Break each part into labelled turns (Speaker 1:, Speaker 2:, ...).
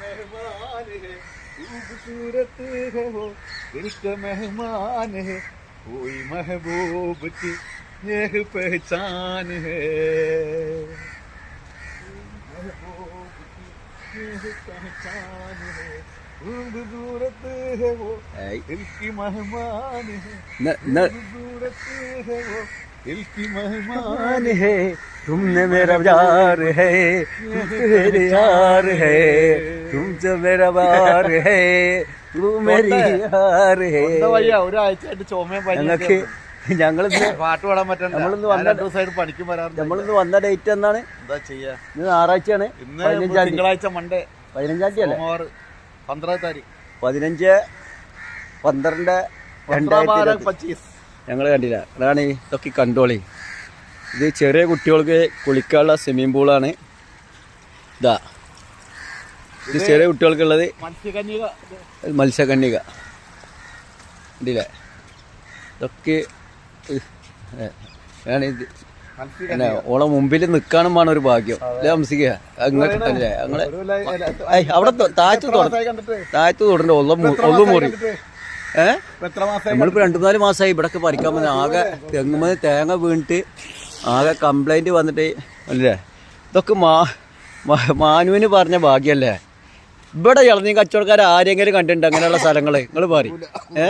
Speaker 1: मेहमान है खूबसूरत है वो दिल का मेहमान है कोई महबूब की यह पहचान है महबूब की पहचान है खूबसूरत है वो दिल मेहमान है खूबसूरत है वो। दिल की मेहमान है
Speaker 2: तुमने मेरा प्यार है तुम मेरे यार है तुम जो मेरा बार है तू मेरी यार है
Speaker 1: വയ്യ ഒരാഴ്ചയായിട്ട് ചുമയും
Speaker 2: ഞങ്ങൾക്ക് ഞങ്ങളിന്ന്
Speaker 1: പാട്ട് പാടാൻ പറ്റണ്ട
Speaker 2: നമ്മളിന്ന്
Speaker 1: ഞാൻ
Speaker 2: വന്ന-
Speaker 1: രണ്ടു ദിവസമായിട്ട് പണിക്കും വരാറുണ്ട്
Speaker 2: നമ്മളിന്ന് വന്ന ഡേറ്റ് എന്നാണ്
Speaker 1: എന്താ ചെയ്യാ
Speaker 2: ഇന്ന് ഞായറാഴ്ചയാണ്
Speaker 1: ഇന്ന്
Speaker 2: പതിനഞ്ചാം തീയതി
Speaker 1: തിങ്കളാഴ്ച മൺഡേ
Speaker 2: പതിനഞ്ചാം തീയതി അല്ലേ
Speaker 1: സോമവാർ പന്ത്രണ്ടാം താരീഖ്
Speaker 2: പതിനഞ്ച് പന്ത്രണ്ട് രണ്ടായിരത്തി ഇരുപത്തി
Speaker 1: പച്ചീസ്
Speaker 2: ഞങ്ങൾ കണ്ടില്ല. അതാണ് ഇതൊക്കെ കണ്ടോളി. ഇത് ചെറിയ കുട്ടികൾക്ക് കുളിക്കാനുള്ള സ്വിമ്മിംഗ് പൂളാണ് ഇതാ. ഇത് ചെറിയ കുട്ടികൾക്കുള്ളത്
Speaker 1: മത്സ്യകന്യക
Speaker 2: കണ്ടില്ലേ? ഇതൊക്കെ ഇത്. പിന്നെ ഓളെ മുമ്പിൽ നിൽക്കാനും വേണം ഒരു ഭാഗ്യം. അല്ലേ താമസിക്കുക അങ്ങനെ ഞങ്ങളെ ഏയ് അവിടെ താഴത്ത് തൊട തൊടണ്ട? ഒന്നും ഒന്നും മുറി. ഏഹ് നമ്മളിപ്പോ രണ്ടു നാല് മാസമായി ഇവിടൊക്കെ പറിക്കാൻ വന്ന ആകെ തെങ്ങുമ്പോൾ തേങ്ങ വീണിട്ട് ആകെ കംപ്ലൈന്റ് വന്നിട്ട് അല്ലേ? ഇതൊക്കെ മാ മാനുവിന് പറഞ്ഞ ഭാഗ്യല്ലേ? ഇവിടെ ഇളനീ കച്ചവടക്കാർ ആരെങ്കിലും കണ്ടിട്ടുണ്ട് അങ്ങനെയുള്ള സ്ഥലങ്ങൾ? നിങ്ങൾ പറയും. ഏ?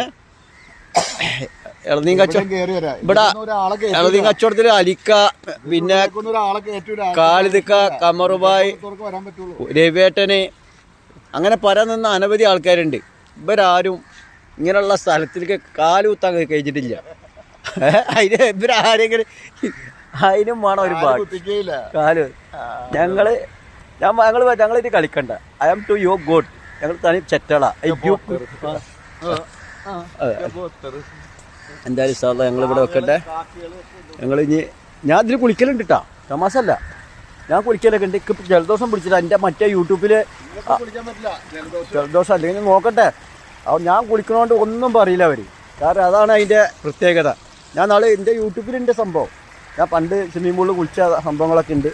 Speaker 2: ഇളനീ കച്ചവടം ഇവിടെ ഇളനീ കച്ചവടത്തിൽ അലിക്ക പിന്നെ കാളിതിക്ക കമറുബായ് രവിയേട്ടന് അങ്ങനെ പല നിന്ന അനവധി ആൾക്കാരുണ്ട്. ഇവരാരും ഇങ്ങനെയുള്ള സ്ഥലത്തിലേക്ക് കാലുകുത്താൻ കഴിഞ്ഞിട്ടില്ല. അതിന് ഇവരാരെങ്കിലും അതിനും വേണം ഒരു
Speaker 1: കുത്തിക്കയില്ല.
Speaker 2: കാൽ. ഞങ്ങൾ ഞാൻ ഞങ്ങൾ ഞങ്ങളിത് കളിക്കണ്ട. I am to your god ഞങ്ങൾ തനി ചെറ്റള. എന്തായാലും സാറ ഞങ്ങളിവിടെ വെക്കണ്ടേ? വെക്കട്ടെ ഞങ്ങൾ ഇനി ഞാൻ ഇതിൽ കുളിക്കലുണ്ട് കേട്ടോ തമാസല്ല ഞാൻ കുളിക്കലൊക്കെ ഉണ്ട്. എനിക്ക് ജലദോഷം പിടിച്ചിട്ട് എന്റെ മറ്റേ
Speaker 1: യൂട്യൂബിൽ ജലദോഷം.
Speaker 2: അല്ലെങ്കിൽ നോക്കട്ടെ. അപ്പോൾ ഞാൻ കുളിക്കണോണ്ട് ഒന്നും പറയില്ല അവർ കാരണം അതാണ് അതിന്റെ പ്രത്യേകത. ഞാൻ നാളെ എന്റെ യൂട്യൂബിലിന്റെ സംഭവം. ഞാൻ പണ്ട് സ്വിമ്മിംഗ് പൂളിൽ കുളിച്ച സംഭവങ്ങളൊക്കെ ഉണ്ട്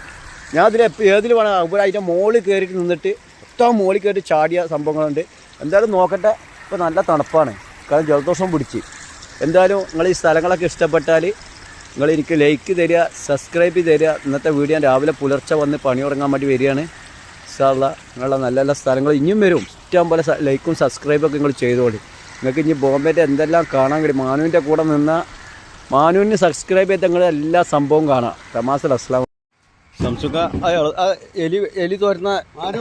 Speaker 2: ഞാൻ അതിൽ ഏതിൽ വേണം അവിടെ അതിന്റെ മുകളിൽ കയറിയിട്ട് നിന്നിട്ട് മൊത്തം മുകളിൽ കയറി ചാടിയ സംഭവങ്ങളുണ്ട്. എന്തായാലും നോക്കട്ടെ. ഇപ്പോൾ നല്ല തണുപ്പാണ്. കാരണം ജലദോഷം പിടിച്ച്. എന്തായാലും നിങ്ങൾ ഈ സ്ഥലങ്ങളൊക്കെ ഇഷ്ടപ്പെട്ടാൽ നിങ്ങൾ എനിക്ക് ലൈക്ക് തരിക സബ്സ്ക്രൈബ് തരിക. ഇന്നത്തെ വീഡിയോ രാവിലെ പുലർച്ചെ വന്ന് പണി തുടങ്ങാൻ വേണ്ടി വരികയാണ്. സാറുള്ള നിങ്ങളുടെ നല്ല നല്ല സ്ഥലങ്ങൾ ഇനിയും വരും. ഇഷ്ടം പോലെ ലൈക്കും സബ്സ്ക്രൈബൊക്കെ നിങ്ങൾ ചെയ്തോളി. നിങ്ങൾക്ക് ഇനി ബോംബെന്റെ എന്തെല്ലാം കാണാൻ കഴിയും? മാനുവിന്റെ കൂടെ നിന്ന മാനുവിന് സബ്സ്ക്രൈബ് ചെയ്ത് നിങ്ങൾ എല്ലാ സംഭവവും കാണാം. തമാസൽ അസ്ലാം സംസുഖ എലി എലി തോരുന്ന അത്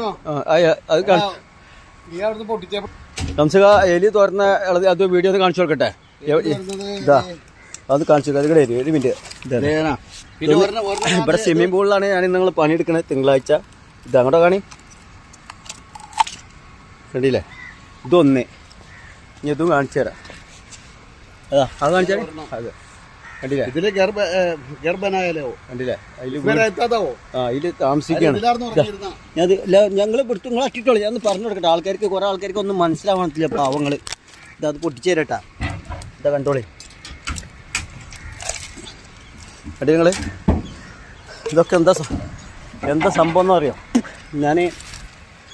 Speaker 2: സംസുഖ എലി തോരുന്ന അത് വീഡിയോ ഒന്ന് കാണിച്ചു കൊടുക്കട്ടെ? ഇതാ അത് കാണിച്ചു. അത് ഇവിടെ ഒരു മിനിറ്റ് ഇവിടെ സ്വിമ്മിംഗ് പൂളിലാണ് ഞാൻ നിങ്ങൾ പണിയെടുക്കുന്നത് തിങ്കളാഴ്ച. ഇത് അങ്ങോട്ട് കാണി. കണ്ടില്ലേ ഇതൊന്ന്. ഇനി ഇതും കാണിച്ചു തരാം. അതാ അത് കാണിച്ചാൽ അതെ. കണ്ടില്ലേ?
Speaker 1: ഇതിൽ ഗർഭ ഗർഭനായാലോ?
Speaker 2: കണ്ടില്ലേ? താമസിക്കുകയാണ് ഞാൻ ഞങ്ങൾ ഇവിടുത്തെ നിങ്ങൾ അട്ടിട്ടോളൂ. ഞാൻ പറഞ്ഞു കൊടുക്കട്ടെ. ആൾക്കാർക്ക് കുറെ ആൾക്കാർക്ക് ഒന്നും മനസ്സിലാവണത്തില്ല പാവങ്ങൾ ഇതത് പൊട്ടിച്ചു തരട്ടാ. ഇതാ കണ്ടോളി. അടി നിങ്ങൾ ഇതൊക്കെ എന്താ എന്താ സംഭവം എന്ന് അറിയാം ഞാൻ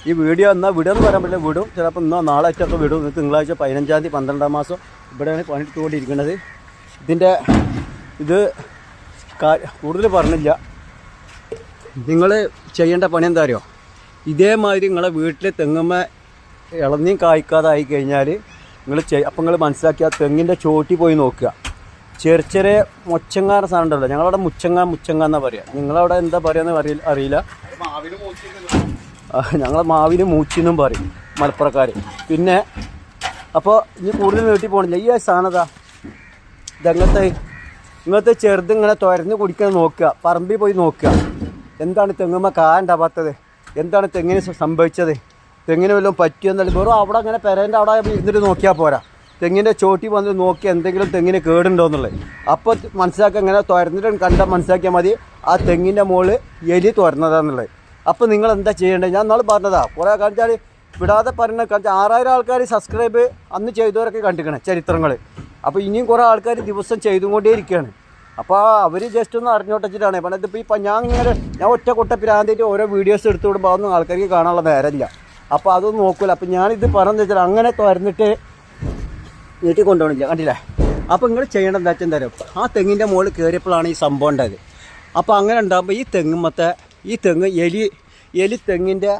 Speaker 2: ഈ വീഡിയോ എന്നാൽ വിടുമെന്ന് പറയാൻ പറ്റില്ല വിടും. ചിലപ്പോൾ ഇന്നോ നാളെ ഒക്കെ വിടും. തിങ്കളാഴ്ച പതിനഞ്ചാം തീയതി പന്ത്രണ്ടാം മാസം ഇവിടെയാണ് പണിയെടുത്തുകൊണ്ടിരിക്കുന്നത്. ഇതിന്റെ ഇത് കൂടുതൽ പറഞ്ഞില്ല. നിങ്ങൾ ചെയ്യേണ്ട പണി എന്താ അറിയോ? ഇതേമാതിരി നിങ്ങളെ വീട്ടിൽ തെങ്ങുമ്മ ഇളനീം കായ്ക്കാതെ ആയിക്കഴിഞ്ഞാൽ നിങ്ങൾ അപ്പം നിങ്ങൾ മനസ്സിലാക്കി ആ തെങ്ങിന്റെ ചോട്ടി പോയി നോക്കുക. ചെറിയ ചെറിയ മുച്ചങ്ങാറ സാധനം ഉണ്ടല്ലോ. ഞങ്ങളവിടെ മുച്ചങ്ങ മുച്ചങ്ങ എന്നാ പറയുക നിങ്ങളവിടെ എന്താ പറയുക അറിയില്ല അറിയില്ല. ഞങ്ങളെ മാവിന് മൂച്ചിന്നും പറയും മലപ്പുറക്കാർ പിന്നെ അപ്പോൾ ഇനി കൂടുതൽ വീട്ടിൽ പോകണില്ല ഈ സാധനതാ ഇതങ്ങനത്തെ? ഇങ്ങനത്തെ ചെറുത് ഇങ്ങനെ തുരന്ന് കുടിക്കാൻ നോക്കുക. പറമ്പിൽ പോയി നോക്കുക. എന്താണ് തെങ്ങുമ്മ കാ ഉണ്ടാവാത്തത്? എന്താണ് തെങ്ങിന് സംഭവിച്ചത്? തെങ്ങിന് വല്ലതും പറ്റിയെന്നല്ല വെറും അവിടെ അങ്ങനെ പെരേന്റെ അവിടെ ഇരുന്നിട്ട് നോക്കിയാൽ പോരാ. തെങ്ങിന്റെ ചോട്ടി വന്ന് നോക്കി എന്തെങ്കിലും തെങ്ങിന് കേടുണ്ടോ എന്നുള്ളത്. അപ്പോൾ മനസ്സിലാക്കുക ഇങ്ങനെ തുരന്നിട്ട് കണ്ടാൽ മനസ്സിലാക്കിയാൽ മതി. ആ തെങ്ങിന്റെ മുകളിൽ എലി തുറന്നതാന്നുള്ളത് അപ്പോൾ നിങ്ങൾ എന്താ ചെയ്യേണ്ടത്? ഞാൻ നാളെ പറഞ്ഞതാ കുറേ കാണിച്ചാൽ വിടാതെ പറഞ്ഞ കാണിച്ചാൽ ആറായിരം ആൾക്കാർ സബ്സ്ക്രൈബ് അന്ന് ചെയ്തവരൊക്കെ കണ്ടിരിക്കണേ ചരിത്രങ്ങൾ അപ്പോൾ ഇനിയും കുറേ ആൾക്കാർ ദിവസം ചെയ്തുകൊണ്ടേ ഇരിക്കുകയാണ് അപ്പോൾ അവർ ജസ്റ്റ് ഒന്ന് അറിഞ്ഞോട്ടിച്ചിട്ടാണ്. പണ്ട് ഇതിപ്പോൾ ഇപ്പം ഞാൻ ഇങ്ങനെ ഞാൻ ഒറ്റ കൊട്ട പിരാന്തിയിട്ട് ഓരോ വീഡിയോസ് എടുത്തു വിടുമ്പോൾ അതൊന്നും ആൾക്കാർക്ക് കാണാനുള്ള നേരമില്ല അപ്പോൾ അതൊന്നും നോക്കൂല. ഞാൻ ഞാനിത് പറഞ്ഞു വെച്ചാൽ അങ്ങനെ തുറന്നിട്ട് വീട്ടിൽ കൊണ്ടുപോകണില്ല. കണ്ടില്ലേ? അപ്പോൾ നിങ്ങൾ ചെയ്യേണ്ടത് എന്താ വെച്ചാൽ ആ തെങ്ങിന്റെ മുകളിൽ കയറിയപ്പോഴാണ് ഈ സംഭവം ഉണ്ടായത്. അപ്പോൾ അങ്ങനെ ഉണ്ടാകുമ്പോൾ ഈ തെങ്ങുമ്മത്തെ ഈ തെങ്ങ് എലി എലി തെങ്ങിന്റെ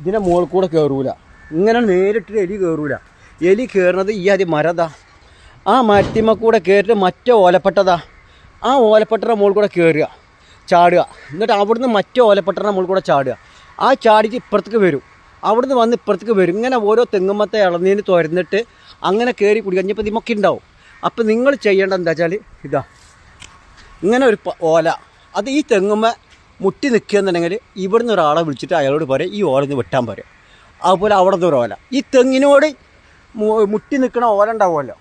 Speaker 2: ഇതിന്റെ മുകളിൽ കൂടെ കയറൂല. ഇങ്ങനെ നേരിട്ട് എലി കയറൂല. എലി കയറുന്നത് ഈ ആദ്യം മരതാ. ആ മരത്തിമ്മ കൂടെ കയറിയിട്ട് മറ്റേ ഓലപ്പെട്ടതാ. ആ ഓലപ്പെട്ടറ മുകളിൽ കൂടെ കയറുക ചാടുക. എന്നിട്ട് അവിടുന്ന് മറ്റേ ഓലപ്പെട്ടറ മുകളിൽ കൂടെ ചാടുക. ആ ചാടിക്ക് ഇപ്പുറത്തേക്ക് വരും. അവിടുന്ന് വന്ന് ഇപ്പുറത്തേക്ക് വരും. ഇങ്ങനെ ഓരോ തെങ്ങുമ്മത്തെ ഇളനീന് തുരന്നിട്ട് അങ്ങനെ കയറി കുടിക്കുക. ഇനിയിപ്പോൾ ഇതിമൊക്കെ ഉണ്ടാവും. അപ്പോൾ നിങ്ങൾ ചെയ്യേണ്ടത് എന്താ വെച്ചാൽ ഇതാ. ഇങ്ങനെ ഒരു ഓല. അത് ഈ തെങ്ങുമ്മ മുട്ടി നിൽക്കുകയെന്നുണ്ടെങ്കിൽ ഇവിടുന്ന് ഒരാളെ വിളിച്ചിട്ട് അയാളോട് പറയാം ഈ ഓല വെട്ടാൻ പറയാം അതുപോലെ അവിടുന്ന് ഒരു ഓല. ഈ തെങ്ങിനോട് മുട്ടി നിൽക്കുന്ന ഓല ഉണ്ടാവുമല്ലോ.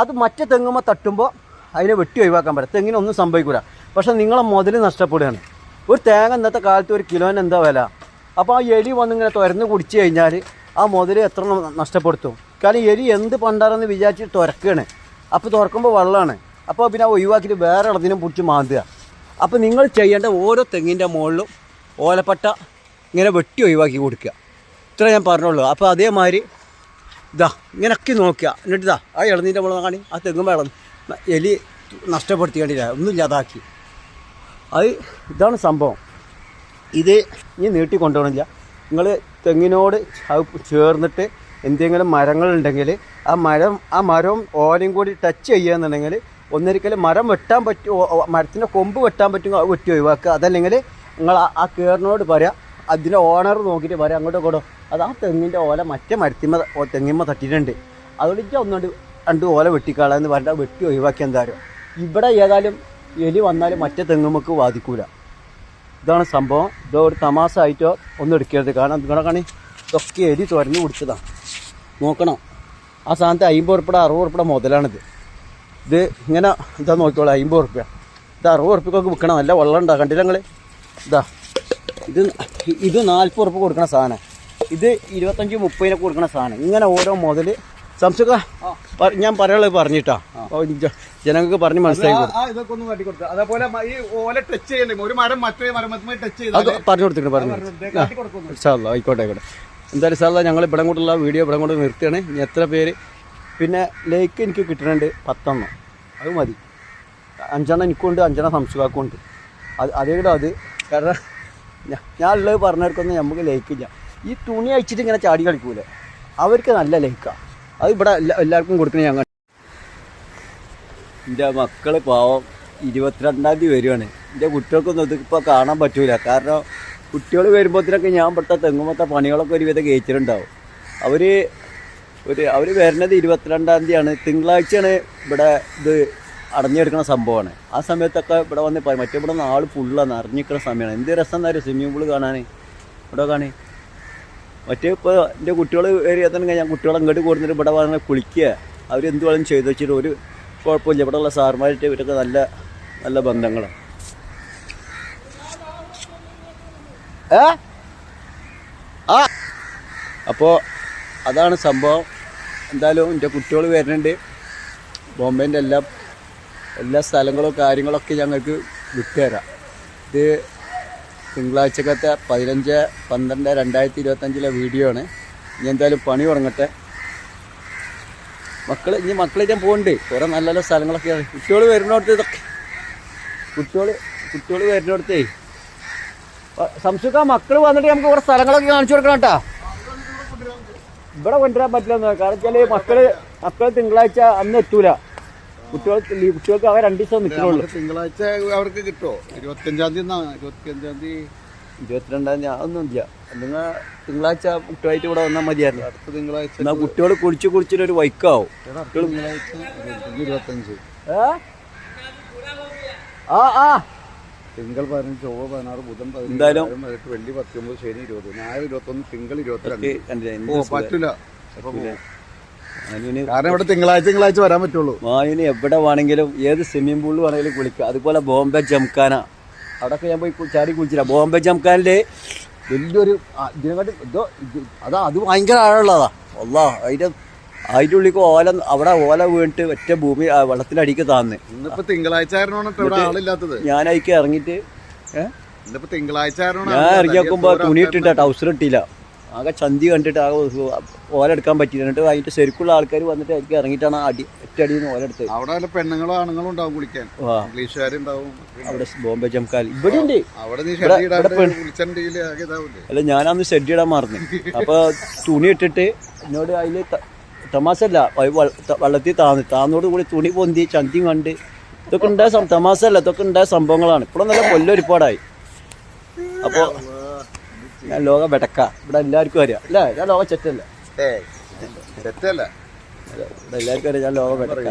Speaker 2: അത് മറ്റേ തെങ്ങുമ്പോൾ തട്ടുമ്പോൾ അതിനെ വെട്ടി ഒഴിവാക്കാൻ പറ്റും തെങ്ങിനൊന്നും സംഭവിക്കൂല. പക്ഷേ നിങ്ങളെ മുതൽ നഷ്ടപ്പെടുകയാണ്. ഒരു തേങ്ങ ഇന്നത്തെ കാലത്ത് ഒരു കിലോന് എന്താ വില? അപ്പോൾ ആ എലി വന്നിങ്ങനെ തുരന്ന് കുടിച്ചു കഴിഞ്ഞാൽ ആ മുതൽ എത്ര നഷ്ടപ്പെടുത്തും? കാരണം എലി എന്ത് പണ്ടാരെന്ന് വിചാരിച്ച് തുരക്കുകയാണ് അപ്പോൾ തുറക്കുമ്പോൾ വെള്ളമാണ്. അപ്പോൾ പിന്നെ ഒഴിവാക്കിയിട്ട് വേറെ ഇളതിനും പിടിച്ച് മാന്തുക. അപ്പോൾ നിങ്ങൾ ചെയ്യേണ്ട ഓരോ തെങ്ങിന്റെ മുകളിലും ഓലപ്പട്ട ഇങ്ങനെ വെട്ടി ഒഴിവാക്കി കൊടുക്കുക. ഇത്ര ഞാൻ പറഞ്ഞുള്ളൂ. അപ്പോൾ അതേമാതിരി ഇതാ ഇങ്ങനെയൊക്കെ നോക്കുക. എന്നിട്ട് ഇതാ ആ ഇളനീന്റെ മുളക് കാണി ആ തെങ്ങുമ്പോൾ ഇളന്ന് എലി നഷ്ടപ്പെടുത്തി ഒന്നും ഇല്ലാതാക്കി. അത് ഇതാണ് സംഭവം. ഇത് ഇനി നീട്ടി കൊണ്ടുപോകണില്ല. നിങ്ങൾ തെങ്ങിനോട് ചേർന്നിട്ട് എന്തെങ്കിലും മരങ്ങളുണ്ടെങ്കിൽ ആ മരം ആ മരവും ഓലയും കൂടി ടച്ച് ചെയ്യുകയെന്നുണ്ടെങ്കിൽ ഒന്നൊരിക്കലും മരം വെട്ടാൻ പറ്റും മരത്തിന്റെ കൊമ്പ് വെട്ടാൻ പറ്റും വെട്ടി ഒഴിവാക്കുക. അതല്ലെങ്കിൽ നിങ്ങൾ ആ- കേറിനോട് പറയാം അതിന്റെ ഓണർ നോക്കിയിട്ട് പറയാം അങ്ങോട്ട് കൂടും അത് ആ തെങ്ങിന്റെ ഓല മറ്റേ മരത്തിമ്മ തെങ്ങിമ്മ തട്ടിയിട്ടുണ്ട്. അതുകൊണ്ട് ഒന്നുകൊണ്ട് രണ്ട് ഓല വെട്ടിക്കാളെന്ന് പറഞ്ഞാൽ വെട്ടി ഒഴിവാക്കി എന്തായാലും ഇവിടെ ഏതായാലും എലി വന്നാലും മറ്റേ തെങ്ങുമ്മക്ക് ബാധിക്കൂല ഇതാണ് സംഭവം. ഇതോ ഒരു തമാശ ആയിട്ടോ ഒന്നും എടുക്കരുത്. കാരണം നിങ്ങളെ കാണി ഇതൊക്കെ എലി തുരന്ന് പിടിച്ചതാണ് നോക്കണം. ആ സാധനത്തെ അമ്പത് ഉറുപ്പിട അറുപത് ഉറുപ്പിട മുതലാണിത്. ഇത് ഇങ്ങനെ ഇതാ നോക്കിക്കോളൂ അമ്പത് ഉറുപ്പ്യ. ഇത് അറുപത് ഉറുപ്പ്യക്കൊക്കെ വിൽക്കണം നല്ല വെള്ളം ഉണ്ടാ കണ്ടില്ല നിങ്ങൾ ഇതാ. ഇത് ഇത് നാൽപ്പത് ഉറുപ്പ് കൊടുക്കണ സാധനം. ഇത് ഇരുപത്തഞ്ച് മുപ്പതിനൊക്കെ കൊടുക്കണ സാധനം. ഇങ്ങനെ ഓരോ മുതൽ സംസുഖ ഞാൻ പറയാനുള്ളത് പറഞ്ഞിട്ടാ. ജനങ്ങൾക്ക് പറഞ്ഞ് മനസ്സിലാക്കി
Speaker 1: ആ ഇതൊക്കെ ഒന്ന് കാട്ടി കൊടുക്കുക അതേപോലെ ഈ ഓല ടച്ച് ചെയ്യണ്ടേ ഒരു മരം മറ്റേ മരമത്തുമായി ടച്ച്
Speaker 2: അത് പറഞ്ഞു കൊടുത്തിട്ട് പറഞ്ഞു ആയിക്കോട്ടെ ആയിക്കോട്ടെ. എന്തായാലും സാറില്ല ഞങ്ങൾ ഇവിടെ കൊണ്ടുള്ള വീഡിയോ ഇവിടെ കൊണ്ട് നിർത്തിയാണ്. എത്ര പേര് പിന്നെ ലേക്ക് എനിക്ക് കിട്ടുന്നുണ്ട് പത്തെണ്ണം. അത് മതി. അഞ്ചെണ്ണം എനിക്കുണ്ട് അഞ്ചെണ്ണം സംസുഖാക്കുണ്ട് അത് അതേകൂടെ അത് കാരണം ഞാൻ ഉള്ളത് പറഞ്ഞെടുക്കുന്ന നമുക്ക് ലയിക്കില്ല. ഈ തുണി അയച്ചിട്ട് ഇങ്ങനെ ചാടി കളിക്കൂലേ? അവർക്ക് നല്ല ലയിക്കാണ് അത് ഇവിടെ എല്ലാ എല്ലാവർക്കും കൊടുക്കണേ ഞങ്ങൾ. എന്റെ മക്കൾ പാവം ഇരുപത്തിരണ്ടാം തീയതി വരുവാണ്. എന്റെ കുട്ടികൾക്കൊന്നും ഇതിപ്പോൾ കാണാൻ പറ്റൂല. കാരണം കുട്ടികൾ വരുമ്പോഴത്തേനൊക്കെ ഞാൻ പെട്ട തെങ്ങുമത്തെ പണികളൊക്കെ ഒരുവിധം കഴിച്ചിട്ടുണ്ടാവും അവർ ഒരു അവർ വരുന്നത് ഇരുപത്തിരണ്ടാം തീയതിയാണ്. തിങ്കളാഴ്ചയാണ് ഇവിടെ ഇത് അടഞ്ഞെടുക്കുന്ന സംഭവമാണ്. ആ സമയത്തൊക്കെ ഇവിടെ വന്ന് പറയും മറ്റേ ഇവിടെ ആൾ ഫുള്ളാണ് അറിഞ്ഞിരിക്കുന്ന സമയമാണ്. എന്ത് രസം എന്നാലും സ്വിമ്മിംഗ് പൂൾ കാണാൻ. ഇവിടെ കാണി മറ്റേ ഇപ്പോൾ എന്റെ കുട്ടികൾ ഏരിയത്തിൽ ഞാൻ കുട്ടികളെ അങ്ങോട്ട് കൊടുത്തിട്ട് ഇവിടെ വന്ന് കുളിക്കുക. അവരെന്ത് വേണം ചെയ്തു വെച്ചിട്ട് ഒരു കുഴപ്പമില്ല. ഇവിടെയുള്ള സാർമാരായിട്ട് ഇവരൊക്കെ നല്ല നല്ല ബന്ധങ്ങളാണ്. ഏ? ആ? അപ്പോൾ അതാണ് സംഭവം. എന്തായാലും എന്റെ കുട്ടികൾ വരുന്നുണ്ട്. ബോംബെന്റെ എല്ലാ എല്ലാ സ്ഥലങ്ങളും കാര്യങ്ങളൊക്കെ ഞങ്ങൾക്ക് വിട്ടുതരാം. ഇത് തിങ്കളാഴ്ചക്കത്തെ പതിനഞ്ച് പന്ത്രണ്ട് രണ്ടായിരത്തി ഇരുപത്തഞ്ചിലെ വീഡിയോ ആണ്. ഇനി എന്തായാലും പണി തുടങ്ങട്ടെ. മക്കൾ ഇനി മക്കളെ ഞാൻ പോകുന്നുണ്ട് കുറേ നല്ല നല്ല സ്ഥലങ്ങളൊക്കെ. കുട്ടികൾ വരുന്നിടത്ത് ഇതൊക്കെ. കുട്ടികൾ കുട്ടികൾ വരുന്നിടത്തേ. സംശുക്ക മക്കൾ വന്നിട്ട് നമുക്ക് കുറേ സ്ഥലങ്ങളൊക്കെ കാണിച്ചു കൊടുക്കണം കേട്ടാ. ഇവിടെ കൊണ്ടുവരാൻ പറ്റില്ല കാരണം വെച്ചാൽ മക്കൾ മക്കൾ തിങ്കളാഴ്ച അന്ന് എത്തൂല. കുട്ടികൾ കുട്ടികൾക്ക് അവ രണ്ടു ദിവസം നിൽക്കുന്നുള്ളൂ
Speaker 1: തിങ്കളാഴ്ച അവർക്ക് കിട്ടുമോ ഇരുപത്തഞ്ചാം തീയതി ഇരുപത്തിയഞ്ചാം തീയതി.
Speaker 2: ഇരുപത്തിരണ്ടാം തീയതി അതൊന്നും ഇല്ല. നിങ്ങൾ തിങ്കളാഴ്ച കുട്ടികളായിട്ട് ഇവിടെ വന്നാൽ മതിയായിരുന്നു.
Speaker 1: അടുത്ത തിങ്കളാഴ്ച
Speaker 2: എന്നാൽ കുട്ടികൾ കുളിച്ച് കുളിച്ചിട്ട് ഒരു വൈക്കാവും.
Speaker 1: തിങ്കളാഴ്ച ഇരുപത്തഞ്ച് ഇരുപത്തഞ്ച്?
Speaker 2: ആ ആ.
Speaker 1: തിങ്കൾ പതിനഞ്ച് ചൊവ്വ പതിനാറ് ബുധൻ
Speaker 2: എന്തായാലും-
Speaker 1: പതിനെട്ട് വെള്ളി പത്തൊമ്പത് ശനി ഇരുപത് ഞായർ ഇരുപത്തൊന്ന് തിങ്കൾ ഇരുപത്തിരണ്ട്. ഓ കാരണം ഇവിടെ തിങ്കളാഴ്ച തിങ്കളാഴ്ച വരാൻ പറ്റുള്ളൂ.
Speaker 2: മാനുവിന് എവിടെ വേണമെങ്കിലും ഏത് സ്വിമ്മിംഗ് പൂളിൽ വേണമെങ്കിലും കുളിക്കുക അതുപോലെ ബോംബെ ജംഖാന. അവിടെയൊക്കെ ഞാൻ പോയി ചാടി കുളിച്ചില്ല. ബോംബെ ജംഖാനിൽ വലിയൊരു ഇതിനെക്കാട്ടി ഇതോ ഇത് അതാ അത് ഭയങ്കര ആഴമുള്ളതാ. അല്ല അതിന്റെ അതിന്റെ ഉള്ളിൽ ഓല അവിടെ ഓല വീണിട്ട് ഒറ്റ ഭൂമി വെള്ളത്തിനടിക്ക് താന്ന്.
Speaker 1: ഇന്നിപ്പോ തിങ്കളാഴ്ച ആളില്ലാത്തത്?
Speaker 2: ഞാൻ അതിക്ക് ഇറങ്ങിയിട്ട്
Speaker 1: തിങ്കളാഴ്ച
Speaker 2: ഞാൻ ഇറങ്ങി നോക്കുമ്പോ തുണി ഇട്ടിട്ട ടൗസർ ഇട്ടില്ല. ആകെ ചന്തി കണ്ടിട്ട് ആകെ ഓല എടുക്കാൻ പറ്റില്ല എന്നിട്ട് അതിന്റെ ശരിക്കുള്ള ആൾക്കാർ വന്നിട്ട് എനിക്ക് ഇറങ്ങിയിട്ടാണ് അടി ഒറ്റ അടിയിൽ ഓല എടുത്തത്.
Speaker 1: അവിടെ പെണ്ണുങ്ങളും ആണുങ്ങളും ഉണ്ടാവും കുളിക്കാൻ. ഇംഗ്ലീഷുകാരുണ്ടാവും.
Speaker 2: അവിടെ ബോംബെ ജംകാൽ. ഇവിടെ ഉണ്ട് അല്ല ഞാനന്ന് ഷെഡ് ഇടാൻ മറന്നു. അപ്പൊ തുണി ഇട്ടിട്ട് എന്നോട് അതിൽ തമാശല്ല വള്ളത്തിൽ താന്ന് താന്നോട് കൂടി തുണി പൊന്തി ചന്തിയും കണ്ട്. ഇതൊക്കെ ഉണ്ടായ സം- തമാശല്ല ഇതൊക്കെ ഉണ്ടായ സംഭവങ്ങളാണ്. ഇപ്പോഴും നല്ല കൊല്ലൊരുപാടായി. അപ്പോൾ ഞാൻ ലോക വെടക്ക. ഇവിടെ എല്ലാവർക്കും അറിയാം. അല്ലേ ഞാൻ ലോക ചെറ്റല്ല. ഇവിടെ എല്ലാവർക്കും അറിയാം ഞാൻ ലോക വെടക്ക.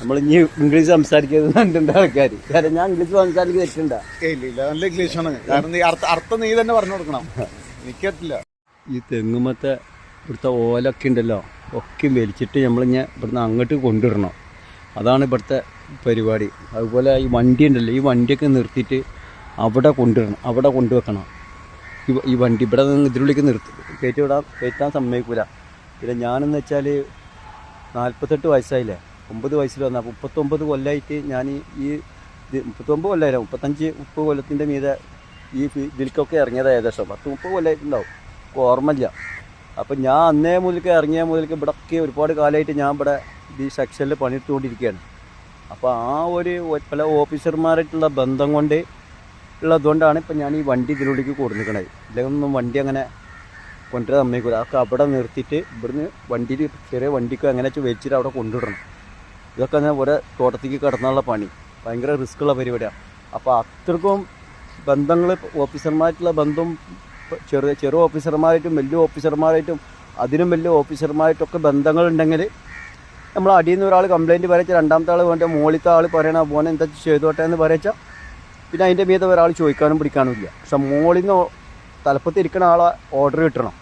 Speaker 2: നമ്മൾ ഇനി ഇംഗ്ലീഷ് സംസാരിക്കുന്നുണ്ട് ആൾക്കാർ കാരണം ഞാൻ ഇംഗ്ലീഷ് സംസാരിക്കുന്നത് തെറ്റുണ്ടാ.
Speaker 1: നല്ല ഇംഗ്ലീഷാണ്. കാരണം അർത്ഥം അർത്ഥം നീ തന്നെ പറഞ്ഞു കൊടുക്കണം. എനിക്കത്തില്ല
Speaker 2: ഈ തെങ്ങുമത്തെ ഇവിടുത്തെ ഓലൊക്കെ ഉണ്ടല്ലോ ഒക്കെ വലിച്ചിട്ട് നമ്മളിങ്ങനെ ഇവിടുന്ന് അങ്ങോട്ട് കൊണ്ടുവരണം. അതാണ് ഇവിടുത്തെ പരിപാടി. അതുപോലെ ഈ വണ്ടി ഉണ്ടല്ലോ ഈ വണ്ടിയൊക്കെ നിർത്തിയിട്ട് അവിടെ കൊണ്ടുവരണം അവിടെ കൊണ്ടുവെക്കണം. ഈ വണ്ടി ഇവിടെ നിന്ന് ഇതിനുള്ളിലേക്ക് നിർത്തി കയറ്റി വിടാൻ കയറ്റാൻ സമ്മതിക്കൂല. പിന്നെ ഞാനെന്ന് വെച്ചാൽ നാൽപ്പത്തെട്ട് വയസ്സായില്ലേ ഒമ്പത് വയസ്സിൽ വന്നാൽ മുപ്പത്തൊമ്പത് കൊല്ലമായിട്ട് ഞാൻ ഈ മുപ്പത്തൊമ്പത് കൊല്ലമായില്ല മുപ്പത്തഞ്ച് മുപ്പത് കൊല്ലത്തിന്റെ മീതെ ഈ ഇതിലേക്കൊക്കെ ഇറങ്ങിയത് ഏകദേശം. പത്ത് മുപ്പത് കൊല്ലമായിട്ടുണ്ടാവും ഓർമ്മയില്ല. അപ്പം ഞാൻ അന്നേ മുതൽക്ക് ഇറങ്ങിയ മുതൽക്ക് ഇവിടെയൊക്കെ ഒരുപാട് കാലമായിട്ട് ഞാൻ ഇവിടെ ഈ സെക്ഷനിൽ പണിയെടുത്തുകൊണ്ടിരിക്കുകയാണ്. അപ്പോൾ ആ ഒരു പല ഓഫീസർമാരായിട്ടുള്ള ബന്ധം കൊണ്ട് ഉള്ളതുകൊണ്ടാണ് ഇപ്പം ഞാൻ ഈ വണ്ടി ഇതിനുള്ളിലേക്ക് കൊടുത്തിരിക്കണത് ഇല്ലെങ്കിൽ ഒന്നും വണ്ടി അങ്ങനെ കൊണ്ടുവരാൻ അമ്മയ്ക്കൂല അതൊക്കെ അവിടെ നിർത്തിയിട്ട് ഇവിടുന്ന് വണ്ടിയിൽ ചെറിയ വണ്ടിക്ക് അങ്ങനെ വെച്ചിട്ട് അവിടെ കൊണ്ടുവിടണം. ഇതൊക്കെ അങ്ങനെ ഒരേ തോട്ടത്തേക്ക് കടന്നുള്ള പണി. ഭയങ്കര റിസ്ക്കുള്ള പരിപാടിയാണ് അപ്പോൾ അത്രക്കും ബന്ധങ്ങൾ ഓഫീസർമാരായിട്ടുള്ള ബന്ധം ചെറിയ ചെറു ഓഫീസർമാരായിട്ടും വലിയ ഓഫീസർമാരായിട്ടും അതിനും വലിയ ഓഫീസർമാരായിട്ടൊക്കെ ബന്ധങ്ങളുണ്ടെങ്കിൽ നമ്മൾ അടിയിൽ നിന്ന് ഒരാൾ കംപ്ലയിന്റ് പറയച്ച രണ്ടാമത്തെ ആൾ വേണ്ട മുകളിലത്തെ ആൾ പറയണ മോനെ എന്താ ചെയ്തോട്ടെ? എന്ന് പറയച്ചാൽ പിന്നെ അതിന്റെ മീതെ ഒരാൾ ചോദിക്കാനും പിടിക്കാനും ഇല്ല. പക്ഷെ മുകളിൽ നിന്ന് തലപ്പത്ത് ഇരിക്കുന്ന ആളെ ഓർഡർ കിട്ടണം.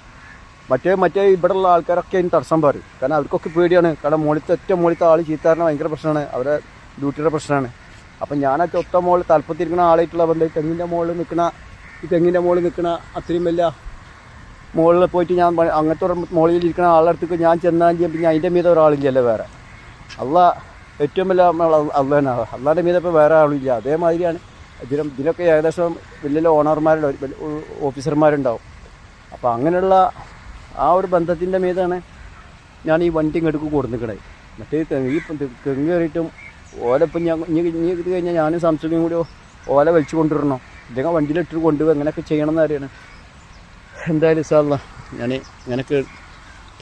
Speaker 2: മറ്റേ മറ്റേ ഇവിടെയുള്ള ആൾക്കാരൊക്കെ അതിന് തടസ്സം പറയും. കാരണം അവർക്കൊക്കെ പേടിയാണ്. കാരണം മുകളിലത്തെ ഒറ്റ മുകളിലത്തെ ആൾ ചീത്താറിന് ഭയങ്കര പ്രശ്നമാണ്. അവരെ ഡ്യൂട്ടിയുടെ പ്രശ്നമാണ്. അപ്പം ഞാനൊക്കെ ഒറ്റ മുകളിൽ തലപ്പത്തിരിക്കുന്ന ആളായിട്ടുള്ള ബന്ധം തെങ്ങിന്റെ മുകളിൽ നിൽക്കുന്ന ഈ തെങ്ങിന്റെ മുകളിൽ നിൽക്കുന്ന അത്രയും വലിയ മുകളിൽ പോയിട്ട് ഞാൻ അങ്ങനത്തെ മുകളിൽ ഇരിക്കുന്ന ആളുടെ ഞാൻ ചെന്നാൽ പിന്നെ അതിന്റെ മീതെ ഒരാളില്ലല്ലോ വേറെ. അല്ല ഏറ്റവും വലിയ അള്ളാനാണ് അള്ളാന്റെ മീതെ ഇപ്പോൾ വേറെ ആളില്ല അതേമാതിരിയാണ്. ഇതിനും ഇതിനൊക്കെ ഏകദേശം വലിയ ഓണർമാരുടെ ഓഫീസർമാരുണ്ടാവും. അപ്പോൾ അങ്ങനെയുള്ള ആ ഒരു ബന്ധത്തിന്റെ മീതാണ് ഞാൻ ഈ വണ്ടി ഇങ്ങോട്ട് കൊടുത്തിക്കണേ മറ്റേ തെങ്ങ് തെങ്ങ് കയറിയിട്ടും ഓല ഇപ്പം ഞാൻ ഇനി ഇത് കഴിഞ്ഞാൽ ഞാനും സംശയം കൂടി ഓല വലിച്ചു കൊണ്ടുവരണം. ഇല്ലെങ്കിൽ വണ്ടിയിലിട്ട് കൊണ്ടുപോകുക അങ്ങനെയൊക്കെ ചെയ്യണം എന്ന് അറിയണം. എന്തായാലും സാറല്ല ഞാൻ ഇങ്ങനൊക്കെ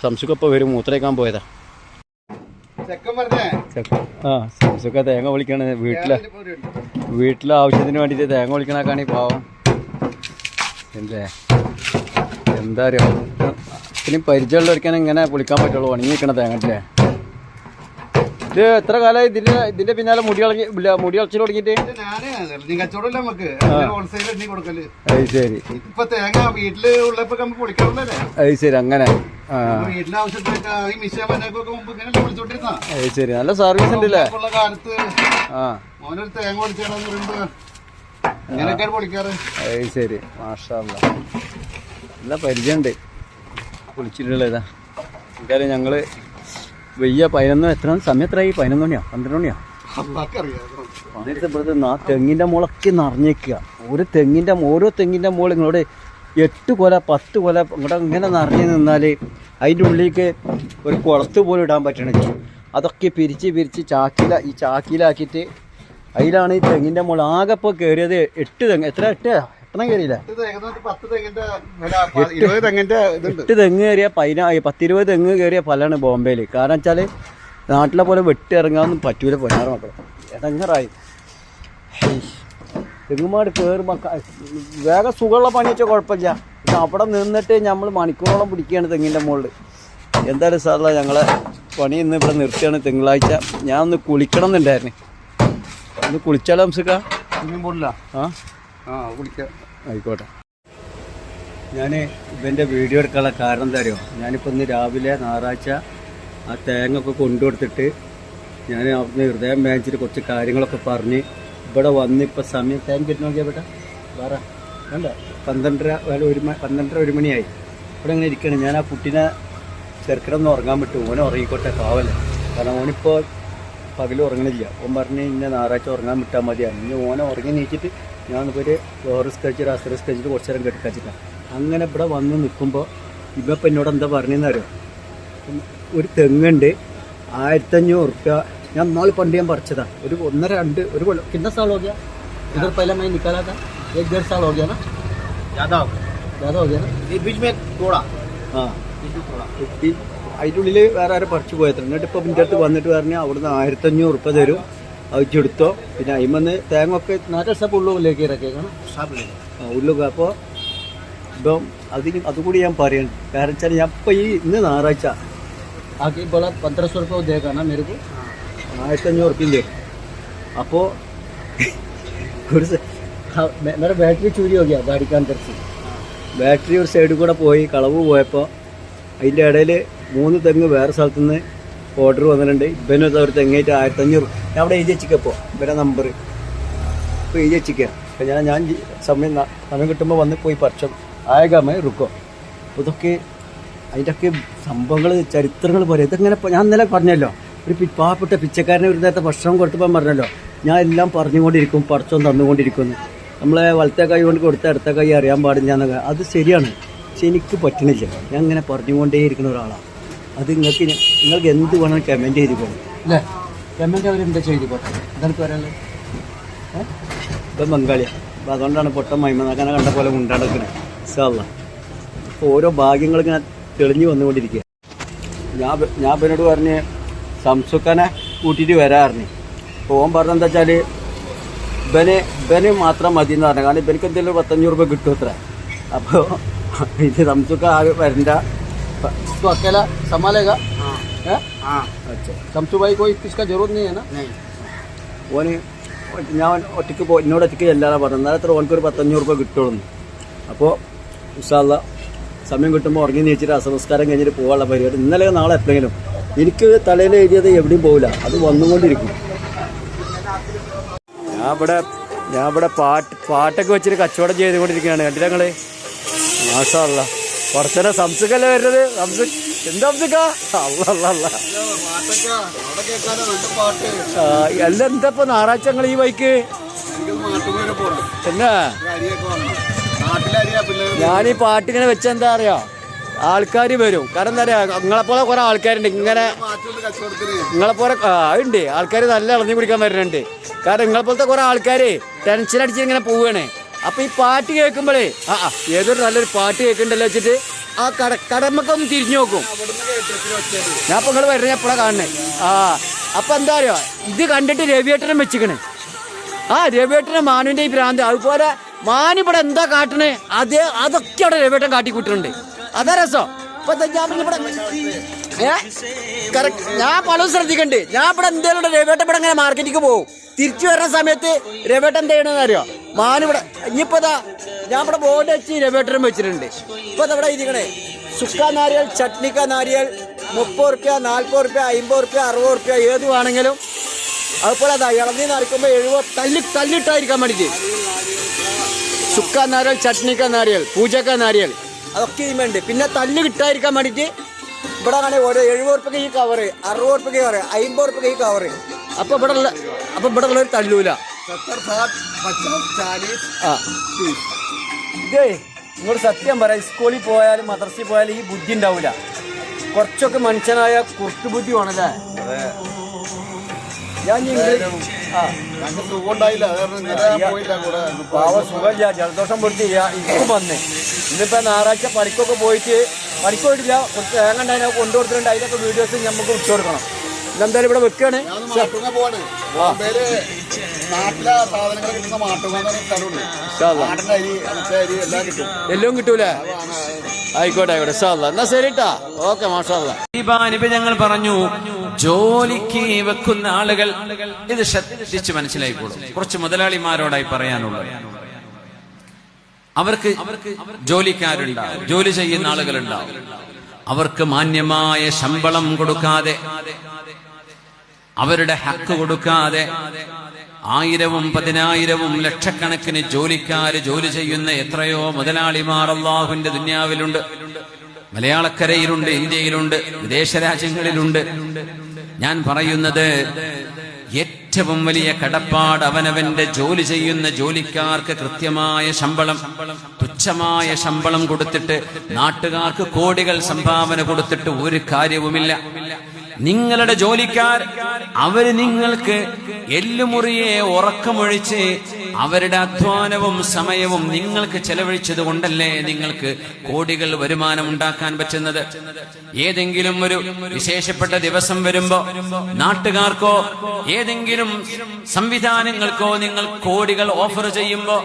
Speaker 2: സംസുഖപ്പോൾ വരും മൂത്രയ്ക്കാൻ പോയതാ. ആ സംസുഖ തേങ്ങ വിളിക്കണ വീട്ടിലെ. വീട്ടിലെ ആവശ്യത്തിന് വേണ്ടിയിട്ട് തേങ്ങ വിളിക്കണക്കാണ് ഈ പാവം. എന്തേ? എന്താ അറിയോ? ഇത്രയും പരിചയമുള്ളവർക്കാണ് ഇങ്ങനെ വിളിക്കാൻ പറ്റുള്ളൂ ഉണങ്ങി നിൽക്കണ തേങ്ങട്ടില്ലേ ഇത് എത്ര കാലമായി ഇതിന്റെ ഇതിന്റെ പിന്നാലെ മുടി കളഞ്ഞ് മുടി കളച്ചിൽ
Speaker 1: തുടങ്ങിട്ട്
Speaker 2: അത് ശരി.
Speaker 1: ഇപ്പൊ തേങ്ങ വീട്ടിൽ ഉള്ളപ്പോ നമുക്ക് പൊളിക്കാറുള്ളല്ലേ
Speaker 2: അത് ശരി അങ്ങനെ. അത് ശരി നല്ല സർവീസ് ഉണ്ടല്ലേ? ആ.
Speaker 1: മോനൊരു തേങ്ങ പൊളിച്ചാണെന്ന് പറയുമ്പോ ഇങ്ങനെയൊക്കെയാണ് പൊളിക്കാറ്.
Speaker 2: അത് ശരി മാഷാ. നല്ല പരിചയമുണ്ട്. പൊളിച്ചിട്ടുള്ളതാ എന്തായാലും ഞങ്ങൾ വെയ്യ പതിനൊന്ന് എത്ര സമയം എത്രയായി പതിനൊന്ന് മണിയാ? പന്ത്രണ്ട് മണിയാ? എന്നിട്ട് ഇവിടുത്തെ നാ തെങ്ങിന്റെ മുളൊക്കെ നിറഞ്ഞേക്കുക. ഒരു തെങ്ങിന്റെ ഓരോ തെങ്ങിന്റെ മുകൾ നിങ്ങളോട് എട്ട് കൊല പത്ത് കൊല ഇങ്ങോട്ട് ഇങ്ങനെ നിറഞ്ഞു നിന്നാൽ അതിന്റെ ഉള്ളിലേക്ക് ഒരു കുളത്ത് പോലും ഇടാൻ പറ്റണില്ല അതൊക്കെ പിരിച്ച് പിരിച്ച് ചാക്കില ഈ ചാക്കിലാക്കിയിട്ട് അതിലാണ് ഈ തെങ്ങിന്റെ മുകൾ ആകെ ഇപ്പോൾ കയറിയത് എട്ട് തെങ്ങ്. എത്ര? എട്ട്? എട്ടെണ്ണം കയറിയില്ല എട്ട് തെങ്ങ് കയറിയ പതിനാ പത്തിരുപത് തെങ്ങ് കയറിയ ഫലമാണ് ബോംബെയിൽ കാരണം വെച്ചാൽ നാട്ടിലെ പോലെ വെട്ടി ഇറങ്ങാനൊന്നും പറ്റൂല പൊന്നാറ് മക്കളെ. ഇടങ്ങറായി തെങ്ങുമാട് കയറുമ്പോൾ വേഗം സുഖമുള്ള പണി വെച്ചാൽ കുഴപ്പമില്ല. അവിടെ നിന്നിട്ട് നമ്മൾ മണിക്കൂറോളം പിടിക്കുകയാണ് തെങ്ങിന്റെ മുകളിൽ എന്തായാലും സാറല്ല ഞങ്ങളെ പണി ഇന്ന് ഇവിടെ നിർത്തിയാണ് തിങ്കളാഴ്ച. ഞാൻ ഒന്ന് കുളിക്കണം എന്നുണ്ടായിരുന്നു. ഒന്ന് കുളിച്ചാലോ ഹംസക്ക ആ?
Speaker 1: ആ കുളിക്കാം.
Speaker 2: ആയിക്കോട്ടെ. ഞാൻ ഇവന്റെ വീഡിയോ എടുക്കാനുള്ള കാരണം എന്താ അറിയോ? ഞാനിപ്പോൾ ഇന്ന് രാവിലെ ഞായറാഴ്ച ആ തേങ്ങ ഒക്കെ കൊണ്ടുകൊടുത്തിട്ട് ഞാൻ അവിടുന്ന് ഹൃദയം വേദിച്ചിട്ട് കുറച്ച് കാര്യങ്ങളൊക്കെ പറഞ്ഞ് ഇവിടെ വന്ന് ഇപ്പോൾ സമയം തേങ്ങ കിട്ടി നോക്കിയാൽ ബേട്ടാ വേറെ വേണ്ട. പന്ത്രണ്ടര ഒരു പന്ത്രണ്ടര ഒരു മണിയായി. ഇവിടെ ഇങ്ങനെ ഇരിക്കണം. ഞാൻ ആ കുട്ടീനെ ചെറുക്കനൊന്ന് ഉറങ്ങാൻ പറ്റും ഓനെ ഉറങ്ങിക്കോട്ടെ കാവല്ല കാരണം ഓനിപ്പോൾ പകൽ ഉറങ്ങണില്ല. ഓൻ പറഞ്ഞ് ഇന്ന ഞായറാഴ്ച ഉറങ്ങാൻ വിട്ടാൽ മതിയാണ് ഇനി ഓനെ ഉറങ്ങി നീച്ചിട്ട് ഞാൻ ഇപ്പോൾ ഒരു ലോറസ് കഴിച്ചിട്ട് അസറസ് കഴിച്ചിട്ട് കുറച്ച് നേരം കെടുക്കാച്ചിട്ടാണ് അങ്ങനെ ഇവിടെ വന്ന് നിൽക്കുമ്പോൾ ഇപ്പം എന്നോട് എന്താ പറഞ്ഞതെന്ന് അറിയാം ഒരു തെങ്ങുണ്ട് ആയിരത്തഞ്ഞൂറ് ഉറുപ്യ ഞാൻ നാല് പണ്ട് ഞാൻ പറിച്ചതാ ഒരു ഒന്നര രണ്ട് ഒരു കൊല്ലം कितना साल हो गया इधर पहले मैं निकाला था एक डेढ़ साल हो गया ना
Speaker 1: ज्यादा हो गया
Speaker 2: ज़्यादा हो गया ना
Speaker 1: ये बीच में थोड़ा
Speaker 2: ആ
Speaker 1: बीच में थोड़ा
Speaker 2: ഈ അതിൻ്റെ ഉള്ളിൽ വേറെ ആരും പറിച്ചു പോയത് എന്നിട്ട് ഇപ്പം എൻ്റെ അടുത്ത് വന്നിട്ട് പറഞ്ഞാൽ അവിടുന്ന് ആയിരത്തഞ്ഞൂറ് ഉറുപ്യ തരും അഴിച്ചെടുത്തോ പിന്നെ അയിമന്ന് തേങ്ങ ഒക്കെ നാട്ടിൽ സപ്പ് ഉള്ളുകളിലേക്ക് ഇറക്കിയേക്കണം. ഉള്ളു അപ്പോൾ ഇപ്പം അതിന് അതുകൂടി ഞാൻ പറയണം. കാരണം വെച്ചാൽ ഞാൻ ഇപ്പം ഈ ഇന്ന് ഞായറാഴ്ച ആക്കി ഇപ്പോൾ പന്ത്രണ്ട് റുപ്യ ഉദ്ദേശമാണ് മേരുക്ക് ആയിരത്തഞ്ഞൂറ് റുപ്യന്റെ അപ്പോൾ ഒരു മേരെ ബാറ്ററി ചൂരി നോക്കിയാ ഗാഡിക്കാൻ തെറിച്ച്. ബാറ്ററി ഒരു സൈഡിൽ കൂടെ പോയി കളവ് പോയപ്പോൾ അതിന്റെ ഇടയിൽ മൂന്ന് തെങ്ങ് വേറെ സ്ഥലത്തുനിന്ന് ഓർഡർ വന്നിട്ടുണ്ട്. ഇവനത് ഒരു ആയിരത്തി ആയിരത്തഞ്ഞൂറ്. ഞാൻ അവിടെ എഴുതി വെച്ചിക്കപ്പോൾ ഇവരെ നമ്പർ ഇപ്പോൾ എഴുതി വെച്ചിക്കുക അപ്പം ഞാൻ ഞാൻ സമയം സമയം കിട്ടുമ്പോൾ വന്ന് പോയി പക്ഷം ആയകമായി റുക്കോ. അപ്പോൾ ഇതൊക്കെ അതിന്റെയൊക്കെ സംഭവങ്ങൾ ചരിത്രങ്ങൾ പോലെ. ഇതെങ്ങനെ ഞാൻ ഇന്നലെ പറഞ്ഞല്ലോ. ഒരു പാവപ്പെട്ട പിച്ചക്കാരനെ ഒരു നേരത്തെ ഭക്ഷണം കൊടുത്തപ്പോൾ പറഞ്ഞല്ലോ. ഞാൻ എല്ലാം പറഞ്ഞുകൊണ്ടിരിക്കും പറിച്ചോൻ തന്നുകൊണ്ടിരിക്കുന്നു നമ്മളെ വലത്തെ കൈ കൊണ്ട് കൊടുത്ത അടുത്ത കൈ അറിയാൻ പാടില്ല എന്നൊക്കെ. അത് ശരിയാണ്. പക്ഷെ എനിക്ക് പറ്റണില്ല. ഞാൻ ഇങ്ങനെ പറഞ്ഞുകൊണ്ടേയിരിക്കുന്ന ഒരാളാണ്. അത് നിങ്ങൾക്ക് നിങ്ങൾക്ക് എന്ത് വേണം കമന്റ് ചെയ്ത് പോകണം അല്ലേ? കമന്റ് അവരെന്താ ചെയ്ത് പോട്ടെ? എന്താണ് പറയാനുള്ളത്? ഇപ്പം ബംഗാളിയാണ് അപ്പം അതുകൊണ്ടാണ് പൊട്ടം മൈമനാക്കാനെ കണ്ട പോലെ ഉണ്ടാക്കുന്നത് സാധ അപ്പോൾ ഓരോ ഭാഗ്യങ്ങൾ ഇങ്ങനെ തെളിഞ്ഞു വന്നുകൊണ്ടിരിക്കുക. ഞാൻ ഞാൻ ഇവനോട് പറഞ്ഞ് സംസുക്കനെ കൂട്ടിയിട്ട് വരാറിന് അപ്പോൾ ഓൻ പറഞ്ഞെന്താ വെച്ചാൽ ഇവന് ഇവന് മാത്രം മതി എന്ന് പറഞ്ഞു. കാരണം ഇവനക്ക് എന്തെങ്കിലും പത്തഞ്ഞൂറ് രൂപ കിട്ടും അത്ര. അപ്പോൾ ഇത് സംസുക്ക ആകെ വരണ്ട तो अकेला संभालेगा है
Speaker 1: हाँ
Speaker 2: अच्छा शमसू भाई कोई इसका जरूरत नहीं है ना
Speaker 1: नहीं
Speaker 2: ഓന് ഞാൻ ഒറ്റയ്ക്ക് പോ എന്നോട് ഒറ്റയ്ക്ക് ചെല്ലാതെ പറഞ്ഞു എന്നാലും അത്ര ഓനക്കൊരു പത്തഞ്ഞൂറ് രൂപ കിട്ടുള്ളൂ അപ്പോൾ ഉഷാല്ല സമയം കിട്ടുമ്പോൾ ഉറങ്ങി നീച്ചിട്ട് അസംസ്കാരം കഴിഞ്ഞിട്ട് പോകാനുള്ള പരിപാടി ഇന്നലെ നാളെ എപ്പോഴെങ്കിലും എനിക്ക് തലയിൽ എഴുതിയത് എവിടെയും പോകില്ല അത് വന്നുകൊണ്ടിരിക്കും ഞാൻ ഇവിടെ ഞാൻ ഇവിടെ പാട്ട് പാട്ടൊക്കെ വെച്ചിട്ട് കച്ചവടം ചെയ്തുകൊണ്ടിരിക്കുകയാണ് കണ്ടില്ല ഞങ്ങള് മാഷല്ല കുറച്ചേരം സംസുക്കല്ലേ വരുന്നത്? സംസു എന്താ സംസുക്ക അല്ല അല്ല അല്ല അല്ല എന്താ ഞായറാഴ്ച ഞങ്ങൾ ഈ ബൈക്ക് എന്നാ ഞാൻ ഈ പാട്ടിങ്ങനെ വെച്ച എന്താ അറിയാ? ആൾക്കാർ വരും. കാരണം എന്താ പറയാ നിങ്ങളെപ്പോലെ കുറെ ആൾക്കാരുണ്ട്. ഇങ്ങനെ നിങ്ങളെപ്പോലെ ഉണ്ട്. ആൾക്കാർ നല്ല ഇളഞ്ഞു കുടിക്കാൻ വരുന്നുണ്ട്. കാരണം നിങ്ങളെപ്പോലത്തെ കുറെ ആൾക്കാർ ടെൻഷൻ അടിച്ച് ഇങ്ങനെ പോവുകയാണ് അപ്പൊ ഈ പാട്ട് കേൾക്കുമ്പോഴേ ആ ഏതൊരു നല്ലൊരു പാട്ട് കേൾക്കണ്ടല്ലോ വെച്ചിട്ട് ആ കട കടമൊക്കെ തിരിഞ്ഞു നോക്കും. ഞാൻ അപ്പൊ നിങ്ങൾ വരുന്ന എപ്പോഴാണ് കാണുന്നത് ആ അപ്പൊ എന്താ അറിയോ? ഇത് കണ്ടിട്ട് രവിയേട്ടനും വെച്ചിക്കണേ. ആ രവിയേട്ടനെ മാനുവിന്റെ ഈ ഭ്രാന്ത് അതുപോലെ മാനിവിടെ എന്താ കാട്ടണേ? അതേ അതൊക്കെ അവിടെ രവിയേട്ടൻ കാട്ടിക്കൂട്ടുന്നുണ്ട് അതാ രസം. ഞാൻ പലതും ശ്രദ്ധിക്കണ്ട്. ഞാൻ ഇവിടെ എന്തേലും രവിയേട്ടൻ ഇവിടെ അങ്ങനെ മാർക്കറ്റിക്ക് പോകും. തിരിച്ചു വരുന്ന സമയത്ത് രവേട്ട എന്താ ചെയ്യണമെന്ന് അറിയോ? മാനിവിടെ ഇനിയിപ്പോ ഞാൻ ഇവിടെ ബോർഡ് വെച്ച് രവേട്ടനും വെച്ചിട്ടുണ്ട്. ഇപ്പൊ ഇവിടെ ഇരിക്കണേ. സുക്ക നാരിയൽ ചട്നിക്ക നാരിയൽ മുപ്പത് റുപ്യ നാൽപ്പത് റുപ്യ അമ്പത് റുപ്യ അറുപത് റുപ്യ ഏത് വേണമെങ്കിലും. അതുപോലെ അതാ ഇളനീ നരക്കുമ്പോൾ എഴുപത് തല്ലി തല്ലിട്ടായിരിക്കാൻ വേണ്ടിയിട്ട്. സുക്ക നാരിയൽ ചട്നിക്ക നാരിയൽ പൂജക്ക നാരിയൽ. അതൊക്കെ ഇതിലുണ്ട് പിന്നെ തല്ല് കിട്ടാതിരിക്കാൻ വേണ്ടിയിട്ട് ഇവിടെ ആണെങ്കിൽ ഓരോ എഴുപത് റുപ്യക്ക് ഈ കവറ് അറുപത് റുപ്യക്ക് കവറ് അമ്പത് റുപ്യക്ക് ഈ കവറ് അപ്പോൾ ഇവിടെ ഉള്ള അപ്പോൾ ഇവിടെ ഉള്ളൊരു തല്ലൂല. ആ. ഇതേ നിങ്ങൾ സത്യം പറയാം സ്കൂളിൽ പോയാലും മദ്രസയിൽ പോയാലും ഈ ബുദ്ധി ഉണ്ടാവില്ല കുറച്ചൊക്കെ മനുഷ്യനായ കുറുക്ക് ബുദ്ധി വേണല്ലേ ഞാൻ
Speaker 1: സുഖം ഉണ്ടായില്ല.
Speaker 2: പാവ സുഖമില്ല. ജലദോഷം പൊടിച്ച് ഇപ്പം വന്നേ. ഇന്നിപ്പോ ഞായറാഴ്ച പണിക്കൊക്കെ പോയിട്ട് പണിക്ക് പോയിട്ടില്ല. കുറച്ച് തേങ്ങ ഉണ്ടായി കൊണ്ടുകൊടുത്തിട്ടുണ്ട് അതിനൊക്കെ വീഡിയോസ് നമുക്ക് വിട്ടു കൊടുക്കണം. ഇതെന്തായാലും ഇവിടെ വെക്കുകയാണ്
Speaker 1: എല്ലാം കിട്ടും.
Speaker 2: എല്ലാം കിട്ടൂലേ? ആയിക്കോട്ടെ ആയിക്കോട്ടെ. സാല്ല എന്നാ ശരിട്ടാ ഓക്കെ മാഷാല്ല
Speaker 3: ഇപ്പൊ ഞങ്ങൾ പറഞ്ഞു ജോലിക്ക് വെക്കുന്ന ആളുകൾ ഇത് ശ്രദ്ധിച്ച് മനസ്സിലായിക്കോളും. കുറച്ച് മുതലാളിമാരോടായി പറയാനുള്ളത്. അവർക്ക് ജോലിക്കാരുണ്ടാവും ജോലി ചെയ്യുന്ന ആളുകളുണ്ടാവും. അവർക്ക് മാന്യമായ ശമ്പളം കൊടുക്കാതെ അവരുടെ ഹക്ക് കൊടുക്കാതെ ആയിരവും പതിനായിരവും ലക്ഷക്കണക്കിന് ജോലിക്കാര് ജോലി ചെയ്യുന്ന എത്രയോ മുതലാളിമാർ അള്ളാഹുവിന്റെ ദുന്യാവിലുണ്ട്. മലയാളക്കരയിലുണ്ട് ഇന്ത്യയിലുണ്ട് വിദേശ രാജ്യങ്ങളിലുണ്ട്. ഞാൻ പറയുന്നത് ഏറ്റവും വലിയ കടപ്പാട് അവനവന്റെ ജോലി ചെയ്യുന്ന ജോലിക്കാർക്ക് കൃത്യമായ ശമ്പളം തുച്ഛമായ ശമ്പളം കൊടുത്തിട്ട് നാട്ടുകാർക്ക് കോടികൾ സംഭാവന കൊടുത്തിട്ട് ഒരു കാര്യവുമില്ല. നിങ്ങളുടെ ജോലിക്കാർ അവർ നിങ്ങൾക്ക് എല്ലുമുറിയെ ഉറക്കമൊഴിച്ച് അവരുടെ അധ്വാനവും സമയവും നിങ്ങൾക്ക് ചെലവഴിച്ചത് കൊണ്ടല്ലേ നിങ്ങൾക്ക് കോടികൾ വരുമാനം ഉണ്ടാക്കാൻ പറ്റുന്നത്? ഏതെങ്കിലും ഒരു വിശേഷപ്പെട്ട ദിവസം വരുമ്പോ നാട്ടുകാർക്കോ ഏതെങ്കിലും സംവിധാനങ്ങൾക്കോ നിങ്ങൾ കോടികൾ ഓഫർ ചെയ്യുമ്പോ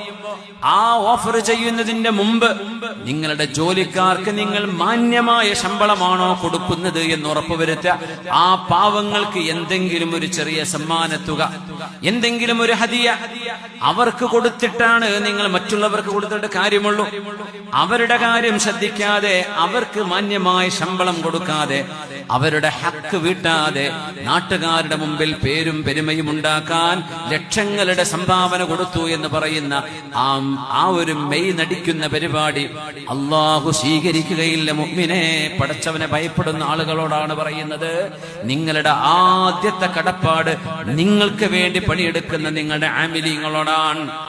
Speaker 3: ആ ഓഫർ ചെയ്യുന്നതിന്റെ മുമ്പ് നിങ്ങളുടെ ജോലിക്കാർക്ക് നിങ്ങൾ മാന്യമായ ശമ്പളമാണോ കൊടുക്കുന്നത് എന്ന് ഉറപ്പുവരുത്തുക. ആ പാവങ്ങൾക്ക് എന്തെങ്കിലും ഒരു ചെറിയ സമ്മാനത്തുക എന്തെങ്കിലും ഒരു ഹദിയ അവർക്ക് കൊടുത്തിട്ടാണ് നിങ്ങൾ മറ്റുള്ളവർക്ക് കൊടുത്തിട്ട് കാര്യമുള്ളൂ. അവരുടെ കാര്യം ശ്രദ്ധിക്കാതെ അവർക്ക് മാന്യമായ ശമ്പളം കൊടുക്കാതെ അവരുടെ ഹക്ക് വീട്ടാതെ നാട്ടുകാരുടെ മുമ്പിൽ പേരും പെരുമയും ഉണ്ടാക്കാൻ ലക്ഷങ്ങളുടെ സംഭാവന കൊടുത്തു എന്ന് പറയുന്ന ആ ആ ഒരു മെയ് നടിക്കുന്ന പരിപാടി അള്ളാഹു സ്വീകരിക്കുകയില്ല മുമ്മിനെ പടച്ചവനെ ഭയപ്പെടുന്ന ആളുകളോടാണ് പറയുന്നത്. നിങ്ങളുടെ ആദ്യത്തെ കടപ്പാട് നിങ്ങൾക്ക് വേണ്ടി പണിയെടുക്കുന്ന നിങ്ങളുടെ ആമിലിങ്ങളോടാണ് കാണാൻ